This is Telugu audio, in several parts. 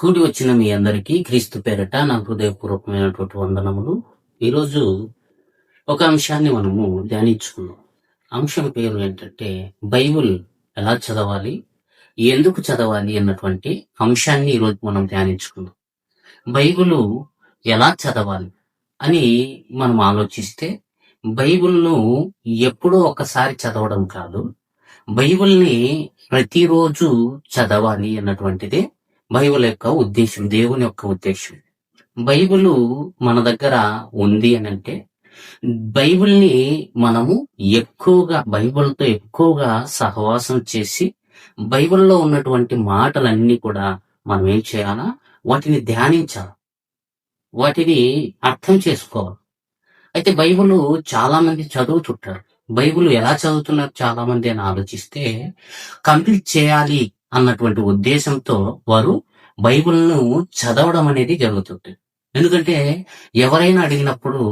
కూడి వచ్చిన మీ అందరికీ క్రీస్తు పేరట నా హృదయపూర్వకమైనటువంటి వందనములు. ఈరోజు ఒక అంశాన్ని మనము ధ్యానించుకున్నాం అంశం పేరు ఏంటంటే బైబుల్ ఎలా చదవాలి ఎందుకు చదవాలి అన్నటువంటి అంశాన్ని ఈరోజు మనం ధ్యానించుకున్నాం బైబుల్ ఎలా చదవాలి అని మనం ఆలోచిస్తే బైబిల్ను ఎప్పుడో ఒకసారి చదవడం కాదు బైబిల్ని ప్రతిరోజు చదవాలి అన్నటువంటిదే బైబిల్ యొక్క ఉద్దేశం దేవుని యొక్క ఉద్దేశం. బైబిల్ మన దగ్గర ఉంది అని అంటే బైబిల్ని మనము ఎక్కువగా బైబిల్తో ఎక్కువగా సహవాసం చేసి బైబిల్లో ఉన్నటువంటి మాటలన్నీ కూడా మనం ఏం చేయాలా? వాటిని ధ్యానించాలి? వాటిని అర్థం చేసుకోవాలి? అయితే బైబిల్ చాలా మంది చదువుతుంటారు. బైబిల్ ఎలా చదువుతున్నారు చాలా మంది అని ఆలోచిస్తే కంప్లీట్ చేయాలి అన్నటువంటి ఉద్దేశంతో వారు బైబిల్ను చదవడం అనేది జరుగుతుంది. ఎందుకంటే ఎవరైనా అడిగినప్పుడు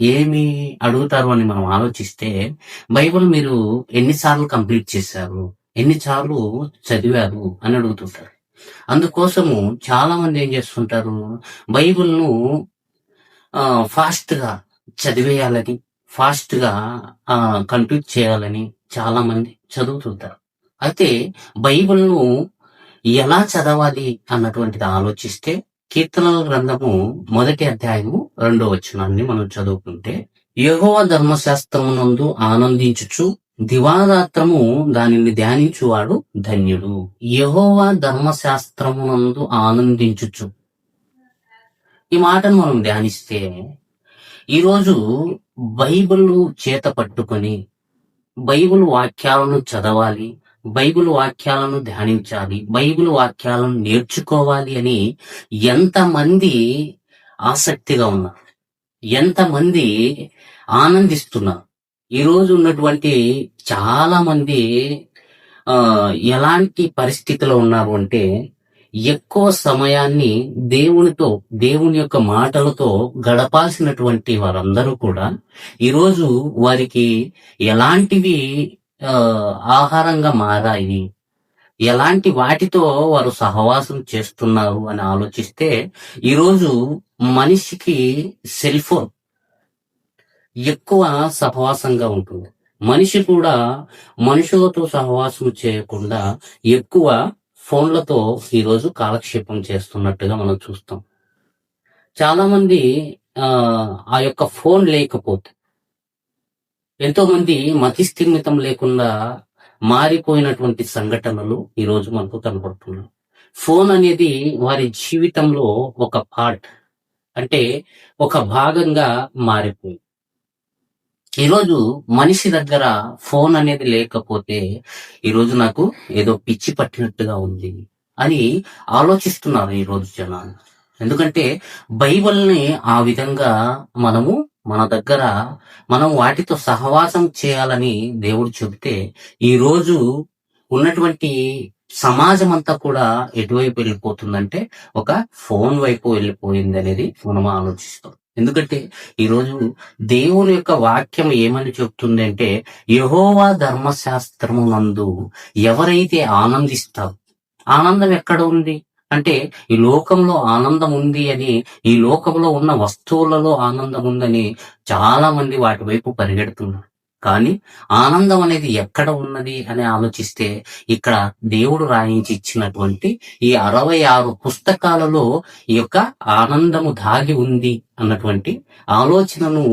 ఏమి అడుగుతారు అని మనం ఆలోచిస్తే బైబిల్ మీరు ఎన్నిసార్లు కంప్లీట్ చేశారు ఎన్నిసార్లు చదివారు అని అడుగుతుంటారు. అందుకోసము చాలా మంది ఏం చేస్తుంటారు బైబిల్ను ఫాస్ట్గా చదివేయాలని ఫాస్ట్గా కంప్లీట్ చేయాలని చాలా మంది చదువుతుంటారు. అయితే బైబిల్ను ఎలా చదవాలి అన్నటువంటిది ఆలోచిస్తే కీర్తనల గ్రంథము మొదటి అధ్యాయము రెండో వచనాన్ని మనం చదువుకుంటే యహోవ ధర్మశాస్త్రమునందు ఆనందించుచు దివారాత్రము దానిని ధ్యానించువాడు ధన్యుడు. యహోవ ధర్మశాస్త్రమునందు ఆనందించుచు. ఈ మాటను మనం ధ్యానిస్తే ఈరోజు బైబిల్ చేత పట్టుకొని బైబిల్ వాక్యాలను చదవాలి బైబిల్ వాక్యాలను ధ్యానించాలి బైబిల్ వాక్యాలను నేర్చుకోవాలి అని ఎంతమంది ఆసక్తిగా ఉన్నారు. ఎంతమంది ఆనందిస్తున్నారు. ఈ రోజు ఉన్నటువంటి చాలా మంది ఆ ఎలాంటి పరిస్థితిలో ఉన్నారు అంటే ఎక్కువ సమయాన్ని దేవునితో దేవుని యొక్క మాటలతో గడపాల్సినటువంటి వారందరూ కూడా ఈరోజు వారికి ఎలాంటివి ఆహారంగా మారాయి ఎలాంటి వాటితో వారు సహవాసం చేస్తున్నారు అని ఆలోచిస్తే ఈరోజు మనిషికి సెల్ ఫోన్ ఎక్కువ సహవాసంగా ఉంటుంది. మనిషి కూడా మనుషులతో సహవాసం చేయకుండా ఎక్కువ ఫోన్లతో ఈరోజు కాలక్షేపం చేస్తున్నట్టుగా మనం చూస్తాం. చాలా మంది ఆ ఆ యొక్క ఫోన్ లేకపోతే ఎంతో మంది మతిస్థిమితం లేకుండా మారిపోయినటువంటి సంఘటనలు ఈ రోజు మనకు కనబడుతున్నాయి. ఫోన్ అనేది వారి జీవితంలో ఒక పార్ట్. అంటే ఒక భాగంగా మారిపోయింది. ఈరోజు మనిషి దగ్గర ఫోన్ అనేది లేకపోతే ఈరోజు నాకు ఏదో పిచ్చి పట్టినట్టుగా ఉంది అని ఆలోచిస్తున్నారు ఈ రోజు జనాలు. ఎందుకంటే బైబిల్ని ఆ విధంగా మనము మన దగ్గర మనం వాటితో సహవాసం చేయాలని దేవుడు చెబితే ఈ రోజు ఉన్నటువంటి సమాజం అంతా కూడా ఎటువైపు వెళ్ళిపోతుందంటే ఒక ఫోన్ వైపు వెళ్ళిపోయింది అనేది మనం ఆలోచిస్తాం. ఎందుకంటే ఈ రోజు దేవుని యొక్క వాక్యం ఏమని చెప్తుంది అంటే యహోవా ధర్మశాస్త్రము నందు ఎవరైతే ఆనందిస్తారు ఆనందం ఎక్కడ ఉంది? అంటే ఈ లోకంలో ఆనందం ఉంది అని ఈ లోకంలో ఉన్న వస్తువులలో ఆనందం ఉందని చాలా మంది వాటి వైపు పరిగెడుతున్నారు. కానీ ఆనందం అనేది ఎక్కడ ఉన్నది అని ఆలోచిస్తే ఇక్కడ దేవుడు రాయించి ఇచ్చినటువంటి ఈ అరవై ఆరు పుస్తకాలలో ఈ యొక్క ఆనందము దాగి ఉంది అన్నటువంటి ఆలోచనను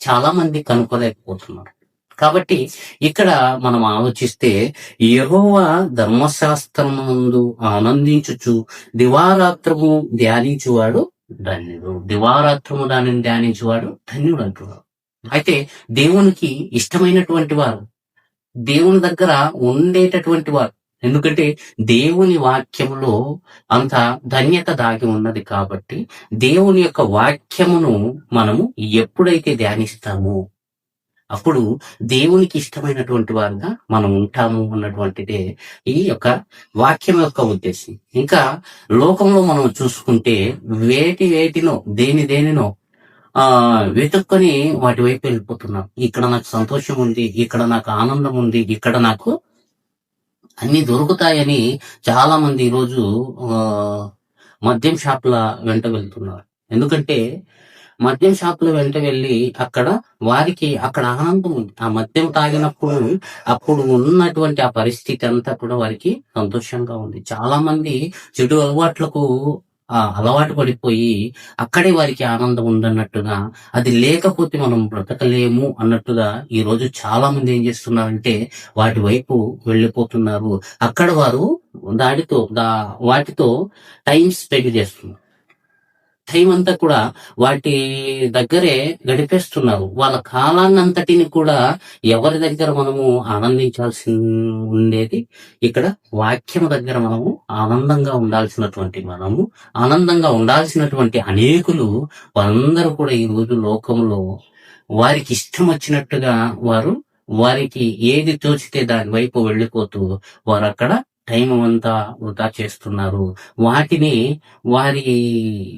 చాలా మంది కనుక్కోలేకపోతున్నారు. కాబట్టి ఇక్కడ మనం ఆలోచిస్తే యహోవ ధర్మశాస్త్రం ముందు ఆనందించుచు దివారాత్రము ధ్యానించువాడు ధన్యుడు. దివారాత్రము దానిని ధ్యానించువాడు ధన్యుడు అంటున్నాడు. అయితే దేవునికి ఇష్టమైనటువంటి వారు దేవుని దగ్గర ఉండేటటువంటి వారు ఎందుకంటే దేవుని వాక్యములో అంత ధన్యత దాగి ఉన్నది కాబట్టి దేవుని యొక్క వాక్యమును మనము ఎప్పుడైతే ధ్యానిస్తామో అప్పుడు దేవునికి ఇష్టమైనటువంటి వారుగా మనం ఉంటాము అన్నటువంటిదే ఈ యొక్క వాక్యం యొక్క ఉద్దేశం. ఇంకా లోకంలో మనం చూసుకుంటే వేటి వేటినో దేని దేనినో ఆ వెతుక్కొని వాటి వైపు వెళ్ళిపోతున్నాం. ఇక్కడ నాకు సంతోషం ఉంది ఇక్కడ నాకు ఆనందం ఉంది ఇక్కడ నాకు అన్ని దొరుకుతాయని చాలా మంది ఈరోజు ఆ మద్యం షాప్ల వెంట వెళ్తున్నారు. ఎందుకంటే మద్యం షాపుల వెంట వెళ్ళి అక్కడ వారికి అక్కడ ఆనందం ఉంది. ఆ మద్యం తాగినప్పుడు అప్పుడు ఉన్నటువంటి ఆ పరిస్థితి అంతా కూడా వారికి సంతోషంగా ఉంది. చాలా మంది చెడు అలవాట్లకు అలవాటు పడిపోయి అక్కడే వారికి ఆనందం ఉందన్నట్టుగా అది లేకపోతే మనం బ్రతకలేము అన్నట్టుగా ఈ రోజు చాలా మంది ఏం చేస్తున్నారంటే వాటి వైపు వెళ్ళిపోతున్నారు. అక్కడ వారు దాడితో దా వాటితో టైం స్పెండ్ చేస్తున్నారు. టైం అంతా కూడా వాటి దగ్గరే గడిపేస్తున్నారు వాళ్ళ కాలాన్ని అంతటిని కూడా ఎవరి దగ్గర మనము ఆనందించాల్సి ఉండేది? ఇక్కడ వాక్యం దగ్గర మనము ఆనందంగా ఉండాల్సినటువంటి మనము ఆనందంగా ఉండాల్సినటువంటి అనేకులు వాళ్ళందరూ కూడా ఈ రోజు లోకంలో వారికి ఇష్టం వచ్చినట్టుగా వారు వారికి ఏది తోచితే దాని వైపు వెళ్ళిపోతూ వారు అక్కడ టైం అంతా వృధా చేస్తున్నారు. వాటిని వారి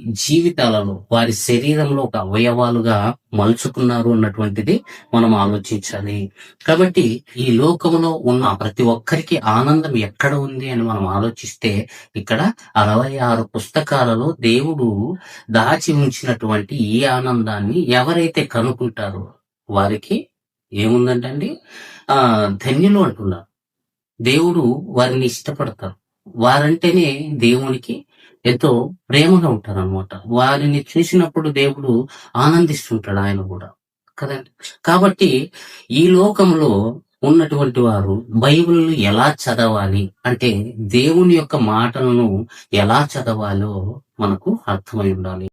జీవితాలలో వారి శరీరంలో ఒక అవయవాలుగా మలుచుకున్నారు అన్నటువంటిది మనం ఆలోచించాలి. కాబట్టి ఈ లోకంలో ఉన్న ప్రతి ఒక్కరికి ఆనందం ఎక్కడ ఉంది అని మనం ఆలోచిస్తే ఇక్కడ అరవై ఆరు పుస్తకాలలో దేవుడు దాచి ఉంచినటువంటి ఈ ఆనందాన్ని ఎవరైతే కనుక్కుంటారో వారికి ఏముందంటండి? ఆ ధన్యులు అంటున్నారు. దేవుడు వారిని ఇష్టపడతారు వారంటేనే దేవునికి ఎంతో ప్రేమగా ఉంటారు అనమాట వారిని చూసినప్పుడు దేవుడు ఆనందిస్తుంటాడు ఆయన కూడా. కదండి? కాబట్టి ఈ లోకంలో ఉన్నటువంటి వారు బైబిల్ ఎలా చదవాలి అంటే దేవుని యొక్క మాటలను ఎలా చదవాలో మనకు అర్థమై ఉండాలి.